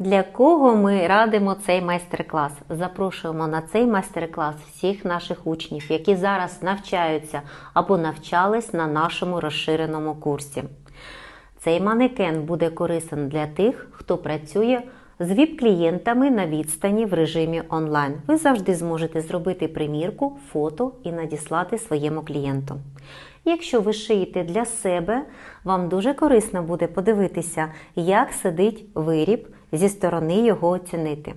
Для кого ми радимо цей майстер-клас? Запрошуємо на цей майстер-клас всіх наших учнів, які зараз навчаються або навчались на нашому розширеному курсі. Цей манекен буде корисен для тих, хто працює з ВІП-клієнтами на відстані в режимі онлайн. Ви завжди зможете зробити примірку, фото і надіслати своєму клієнту. Якщо ви шиєте для себе, вам дуже корисно буде подивитися, як сидить виріб, зі сторони його оцінити.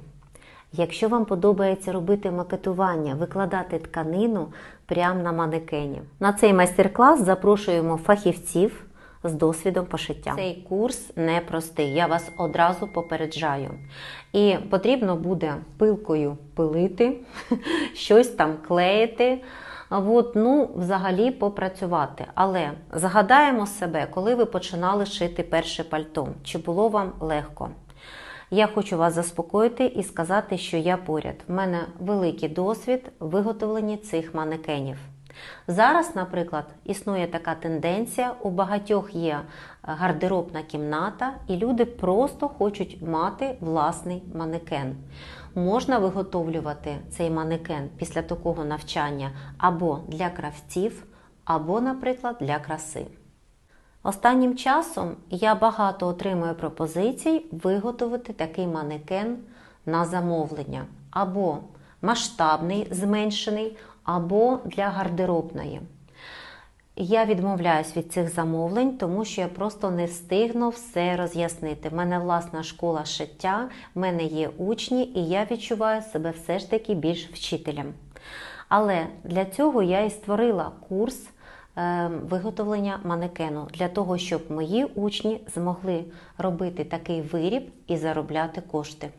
Якщо вам подобається робити макетування, викладати тканину прямо на манекені. На цей майстер-клас запрошуємо фахівців з досвідом пошиття. Цей курс непростий, я вас одразу попереджаю. І потрібно буде пилкою пилити, щось там клеїти. От, ну, взагалі попрацювати. Але згадаємо себе, коли ви починали шити перше пальто, чи було вам легко? Я хочу вас заспокоїти і сказати, що я поряд. В мене великий досвід виготовлення цих манекенів. Зараз, наприклад, існує така тенденція, у багатьох є гардеробна кімната, і люди просто хочуть мати власний манекен. Можна виготовлювати цей манекен після такого навчання або для кравців, або, наприклад, для краси. Останнім часом я багато отримую пропозицій виготовити такий манекен на замовлення, або масштабний, зменшений, або для гардеробної. Я відмовляюсь від цих замовлень, тому що я просто не встигну все роз'яснити. В мене власна школа шиття, в мене є учні, і я відчуваю себе все ж таки більш вчителем. Але для цього я і створила курс виготовлення манекену, для того, щоб мої учні змогли робити такий виріб і заробляти кошти.